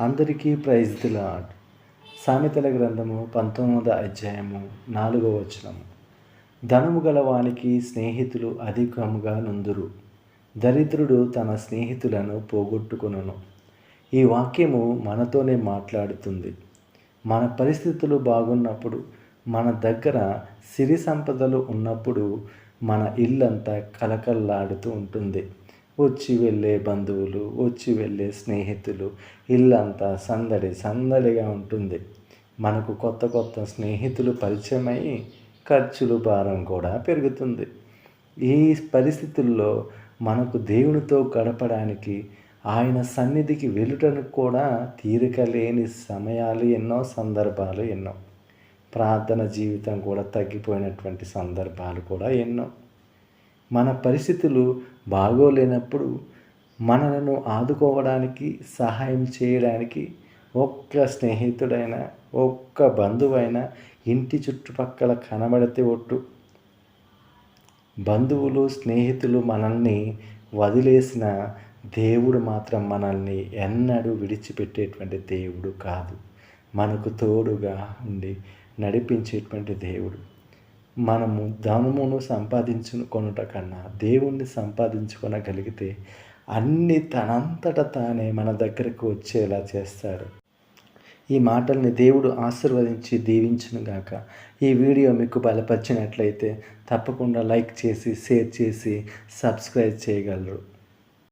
అందరికీ praise the సామెతల గ్రంథము పంతొమ్మిదవ అధ్యాయము నాలుగవ వచనము. ధనము గలవానికి స్నేహితులు అధికముగా నుందురు. దరిద్రుడు తన స్నేహితులను పోగొట్టుకును ఈ వాక్యము మనతోనే మాట్లాడుతుంది. మన పరిస్థితులు బాగున్నప్పుడు మన దగ్గర సిరి సంపదలు ఉన్నప్పుడు మన ఇల్లంతా కలకల్లాడుతూ ఉంటుంది. వచ్చి వెళ్ళే బంధువులు వచ్చి వెళ్ళే స్నేహితులు ఇల్లంతా సందడి సందడిగా ఉంటుంది. మనకు కొత్త కొత్త స్నేహితులు పరిచయమై ఖర్చులు భారం కూడా పెరుగుతుంది. ఈ పరిస్థితుల్లో మనకు దేవునితో గడపడానికి ఆయన సన్నిధికి వెళ్ళుటకు కూడా తీరిక లేని సమయాలు ఎన్నో సందర్భాలు ఎన్నో. ప్రార్థన జీవితం కూడా తగ్గిపోయినటువంటి సందర్భాలు కూడా ఎన్నో. మన పరిస్థితులు బాగోలేనప్పుడు మనలను ఆదుకోవడానికి సహాయం చేయడానికి ఒక్క స్నేహితుడైనా ఒక్క బంధువైనా ఇంటి చుట్టుపక్కల కనబడితే ఒట్టు. బంధువులు స్నేహితులు మనల్ని వదిలేసిన దేవుడు మాత్రం మనల్ని ఎన్నడూ విడిచిపెట్టేటువంటి దేవుడు కాదు. మనకు తోడుగా ఉండి నడిపించేటువంటి దేవుడు. మనము ధనమును సంపాదించుకొనుట కన్నా దేవుణ్ణి సంపాదించుకొనగలిగితే అన్ని తనంతట తానే మన దగ్గరకు వచ్చేలా చేస్తాడు ఈ మాటల్ని దేవుడు ఆశీర్వదించి దీవించునుగాక ఈ వీడియో మీకు బలపరిచినట్లయితే తప్పకుండా లైక్ చేసి షేర్ చేసి సబ్స్క్రైబ్ చేయగలరు.